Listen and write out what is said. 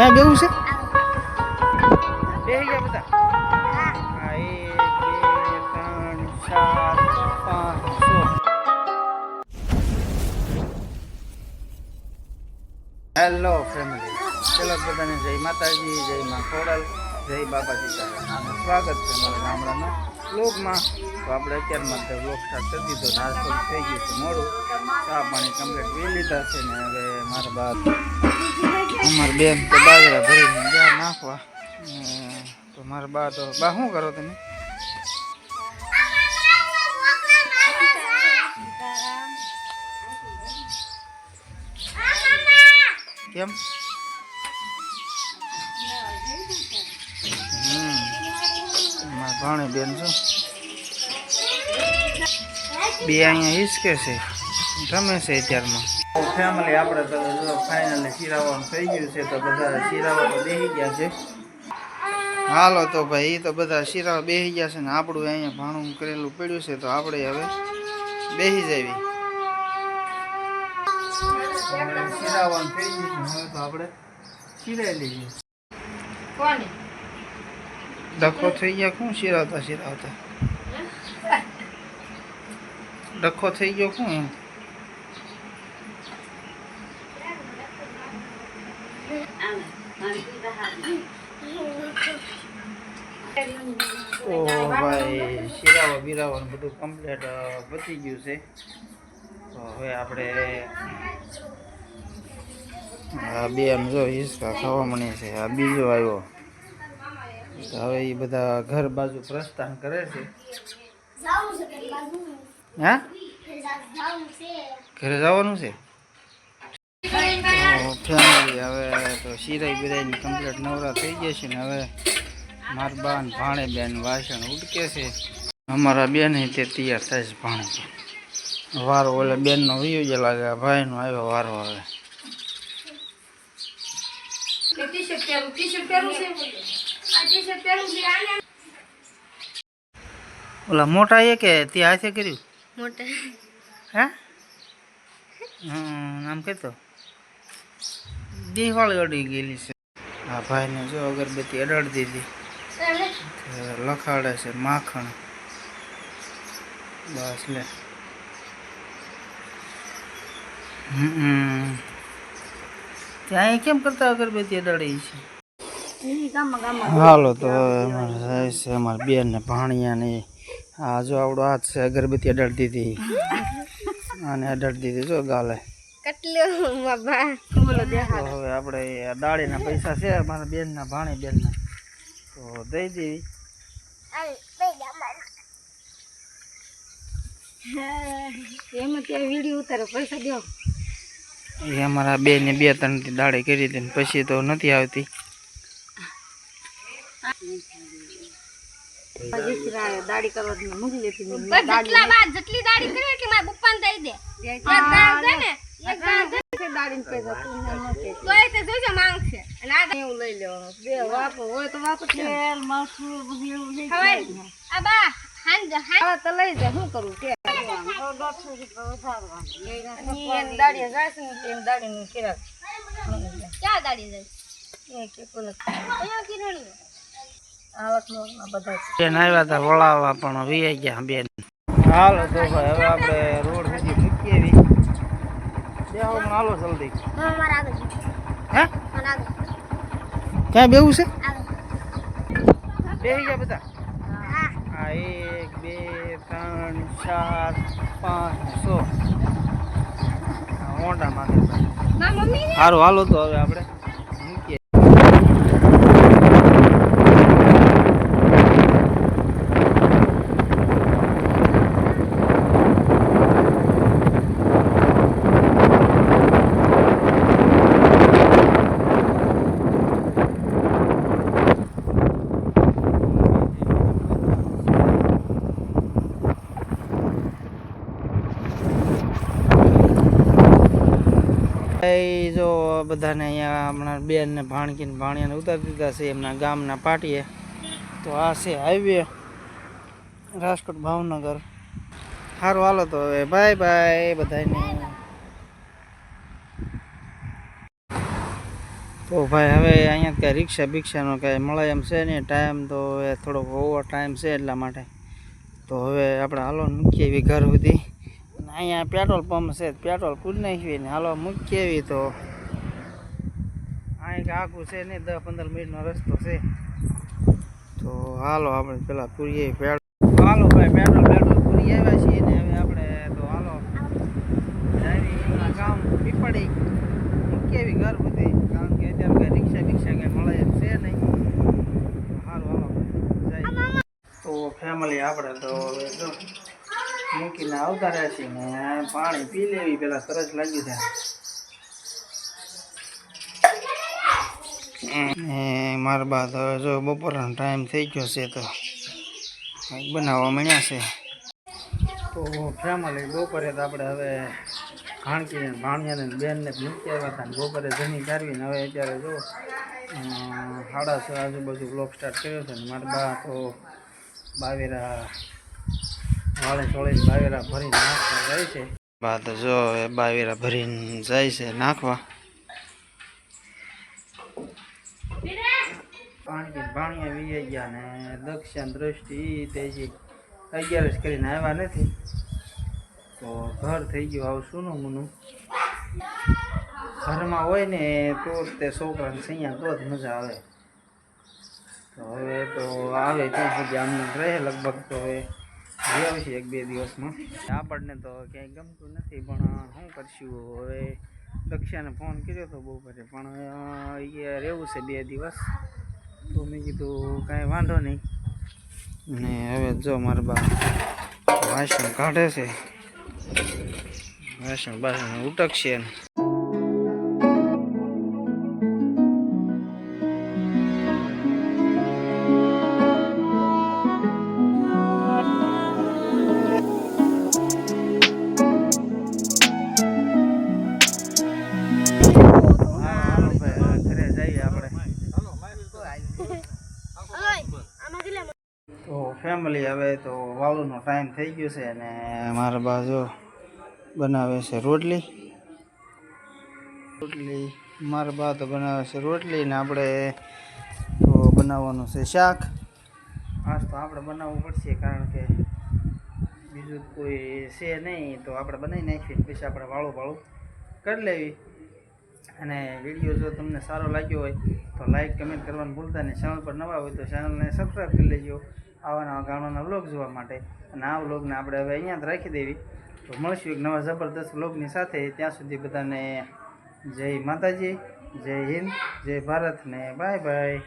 ક્યાં બેવું છે? હેલો ફેમિલી ચલો બધાને જય માતાજી, જય મા ખોડલ, જય બાબાજી સીતારામ સ્વાગત છે મારા ગામડામાં બ્લોગમાં તો આપણે અત્યારમાં તો બ્લોગ સ્ટાર્ટ કરી દીધો. નાસ્તો થઈ ગયું છે મોડું. ચા પાણી કમ્પ્લીટ પી લીધા છે ને હવે મારા બા અમારા બેન તો બાજરા ભરીને ગયા નાખવા. તો મારા બા તો, બા, શું કરો તમે? કેમ? ભાણી બેન છો. બે અહીંયા હિસકે છે. રમે છે અત્યારમાં. ફેમિલી આપણે તો ફાઇનલી શિરાવાનું થઈ ગયું છે તો બધા શિરાવા તો બેસી ગયા છે. હાલો તો ભાઈ એ તો બધા શિરાવા બેસી ગયા છે ને આપણું અહીંયા ભાણું કરેલું પડ્યું છે તો આપણે હવે બેસી જવી શિરાવાનું થઈ ગયું છે હવે તો આપણે શિરાઈ લઈએ. કોને? ડખો થઈ ગયા કોણ શિરાવતા શિરાવતા ડખો થઈ ગયો કોણ? ઓ ભાઈ શિરાવા બિરાવાનું બધું કમ્પ્લીટ પતી ગયું છે. તો હવે આપણે, આ બે આમ જો હિસ્સા ખાવા મળે છે. આ બીજો આવ્યો. તો હવે એ બધા ઘર બાજુ પ્રસ્થાન કરે છે. હા? ઘરે જવાનું છે? તો ફેમિલી હવે તો સિરાઈ બિરાઈ કમ્પ્લીટ નવરા થઈ ગયા છે ને હવે મારા બાન ભાણે બેન વાસણ ઉડકે છે. અમારા બેન તે તૈયાર થાય છે ભાણે વારો ઓલે બેનનો વિયો જ લાગે આ ભાઈનો આવ્યો વારો આવે ટી શર્ટ પહેરું ટી શર્ટ પહેરું છે? આ ટી શર્ટ પહેરું છે આને ઓલા મોટા એ કે તે હાથે કર્યું? મોટા. હે? હમ નામ કહેતો. દિવાળી અડી ગયેલી છે. આ ભાઈને જો અગરબત્તી અડાડી દીધી. લખાડે છે માખણ. બસ લે. ત્યાં કેમ કરતા અગરબત્તી અડાડી છે? હાલો તો અમારે જાય છે અમારા બેન ને ભાણિયા ને આ જો આવડો હાથ છે અગરબત્તી અડાડી દીધી. અને અડાડી દીધી જો ગાલે. કેટલું બાબા બોલો દે હવે આપણે દાળીના પૈસા છે મારા બેનના ભાણી બેનના તો દઈ દેવી. એમાં ત્યાં વીડિયો ઉતારો પૈસા દો. એ અમારા બેને બે ત્રણથી દાળી કરી હતી ને પછી તો નથી આવતી. દાડી કરવા મૂકી જેટલી દાડી કરે એટલી મારા દાડ ને દાડ દે ન. કે તો એ તે જોજો માંગશે. અને આ એવું લઈ લેવાનું બે વાપો હોય તો વાપો તેલ માથું બધું એવું લઈ જાય. આ બા હાંજ હા તો લઈ જા શું કરું? કે દાડી જાય છે ને એમ દાડી નું કિરાક ક્યાં દાડી જાય? બધા વળાવવા પણ વી ગયા બેન. હાલો તો ભાઈ હવે આપણે બેહો પણ હાલો જલ્દી. હે ક્યાં બેવું છે? બે ગયા બધા? હા. એક બે ત્રણ ચાર પાંચ છ. મોટા માથે સારું હાલો તો હવે આપણે મૂકીએ એ જો બધાને અહીંયા હમણાં બેન ને ભાણકી ને ભાણિયાને ઉતારી દીધા છે એમના ગામના પાટીએ. તો આ છે હાઈવે, રાજકોટ ભાવનગર. સારું હાલો તો હવે. બાય બાય બધાને તો ભાઈ હવે અહીંયા કાંઈ રિક્ષા બિક્ષાનો કાંઈ મળે એમ છે ને ટાઈમ તો થોડોક ઓવર ટાઈમ છે એટલા માટે. તો હવે આપણે હાલો મૂકીએ ઘર સુધી અહીંયા પેટ્રોલ પંપ છે, પેટ્રોલ પૂરી નાખીએ ને હાલો મૂકીએ એવી તો. અહીં આખું છે નહીં દસ પંદર મિનિટનો રસ્તો છે. તો હાલો, આપણે પેલા પૂરીએ પેટ્રોલ. હાલો ભાઈ, પેટ્રોલ પેટ્રોલ. પૂરી આવ્યા છીએ ને, હવે આપણે તો હાલો ડ્રાઇવિંગના કામ પીપળી. મૂકીએ ઘર બધી કારણ કે અત્યારે કાંઈ રિક્ષા બિક્ષા કાંઈ મળે છે નહીં. હાલો હાલો. તો ફેમિલી આપણે તો હવે મૂકીને આવતા રહ્યા છીએ ને પાણી પી લેવી, પેલા સરસ લાગી મારા બાદ હવે જો બપોરનો ટાઈમ થઈ ગયો છે તો બનાવવા મળ્યા છે. તો ફેમિલી બપોરે તો આપણે હવે ખાણકી ભાણિયાને બેનને મૂકી આવ્યા હતા બપોરે જમી કાઢવીને હવે અત્યારે જો સાડા છ, આજુબાજુ બ્લોક સ્ટાર્ટ કર્યો છે ને મારા બા તો બાવેરા વાળે ચોળીને બાવેરા ભરીને નાખવા જાય છે. બા તો જો હવે બાવેરા ભરીને જાય છે નાખવા. પાણી પાણી વી ગયા ને દક્ષિણ દ્રષ્ટિ તેજી અગિયારસ કરીને આવ્યા નથી. તો ઘર થઈ ગયું આવું સુનું મુનું. ઘરમાં હોય ને તો તે છોકરાને સૈયા તો જ મજા આવે. તો હવે તો આવે ત્યાં સુધી આમ રહે લગભગ તો હવે. જઈ આવશે એક બે દિવસમાં. આપણને તો ક્યાંય ગમતું નથી, પણ શું કરશું? હવે દક્ષાને ફોન કર્યો તો બપોરે પણ એ રહેવું છે બે દિવસ. તો મેં કીધું કાંઈ વાંધો નહીં. ને હવે જો મારા બા વાસણ કાઢે છે. વાસણ બાસણ ઉટકશે ને. ફેમિલી હવે તો વાળુનો ટાઈમ થઈ ગયો છે અને મારા બાજુ બનાવે છે રોટલી. રોટલી મારા બા તો બનાવે છે રોટલી ને આપણે તો બનાવવાનું છે શાક. આજ તો આપણે બનાવવું પડશે કારણ કે બીજું કોઈ છે નહીં તો આપણે બનાવી નાખીએ પછી આપણે વાળું વાળું કરી લેવી. અને વીડિયો જો તમને સારો લાગ્યો હોય તો લાઈક કમેન્ટ કરવાનું ભૂલતા નહીં. ચેનલ પર નવા હોય તો ચેનલને સબસ્ક્રાઈબ કરી લેજો. આવા નવા ગામડાના વ્લોગ જોવા માટે. અને આ વ્લોગને આપણે હવે અહીંયા જ રાખી દેવી. તો મળશું એક નવા જબરદસ્ત વ્લોગની સાથે. ત્યાં સુધી બધાને જય માતાજી, જય હિન્દ, જય ભારત ને બાય બાય.